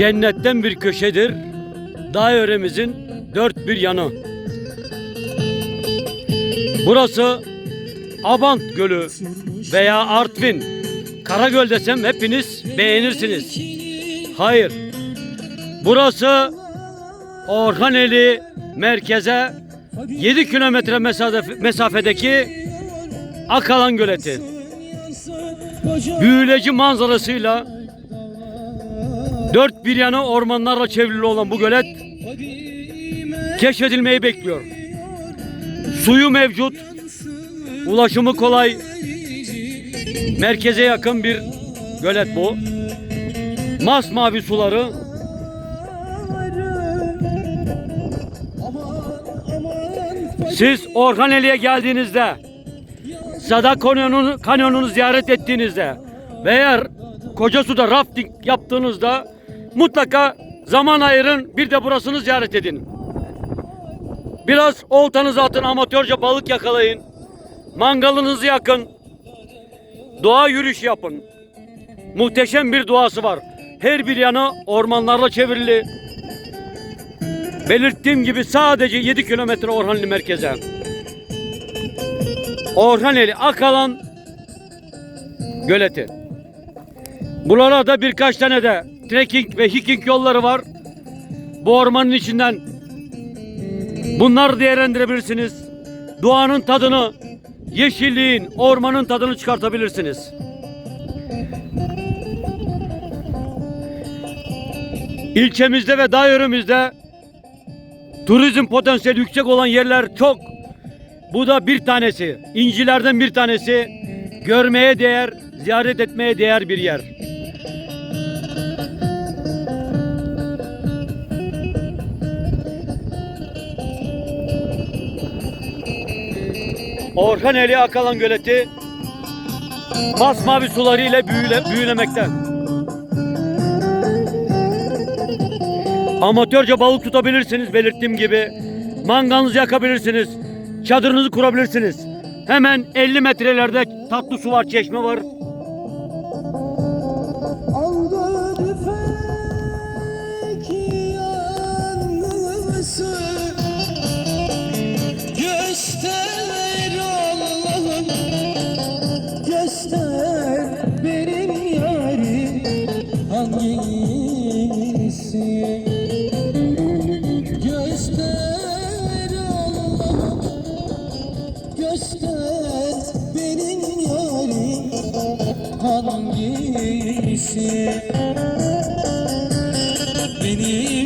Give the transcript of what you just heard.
Cennetten bir köşedir. Dağ dört bir yanı. Burası Abant Gölü veya Artvin. Karagöl desem hepiniz beğenirsiniz. Hayır. Burası Orhaneli merkeze 7 kilometre mesafe- mesafedeki Akalan Göleti. Büyüleci manzarasıyla dört bir yanı ormanlarla çevrili olan bu gölet keşfedilmeyi bekliyor. Suyu mevcut, ulaşımı kolay, merkeze yakın bir gölet bu. Masmavi suları Siz Orhaneli'ye geldiğinizde Sadak Kanyonunu, kanyonunu ziyaret ettiğinizde veya Kocasu'da rafting yaptığınızda mutlaka zaman ayırın bir de burasını ziyaret edin. Biraz oltanızı atın amatörce balık yakalayın. Mangalınızı yakın. Doğa yürüyüş yapın. Muhteşem bir doğası var. Her bir yanı ormanlarla çevrili. Belirttiğim gibi sadece 7 kilometre Orhaneli merkeze. Orhaneli Akalan Göleti. Buralarda birkaç tane de trekking ve hiking yolları var. Bu ormanın içinden bunları değerlendirebilirsiniz. Doğanın tadını, yeşilliğin, ormanın tadını çıkartabilirsiniz. İlçemizde ve dağ turizm potansiyeli yüksek olan yerler çok. Bu da bir tanesi. İncilerden bir tanesi. Görmeye değer, ziyaret etmeye değer bir yer. Orhaneli Akalan Göleti masmavi suları ile büyüle, büyülemekte. Amatörce balık tutabilirsiniz belirttiğim gibi. Mangalınızı yakabilirsiniz. Çadırınızı kurabilirsiniz. Hemen 50 metrelerde tatlı su var, çeşme var. Göster benim yarim. Hangisi? Beni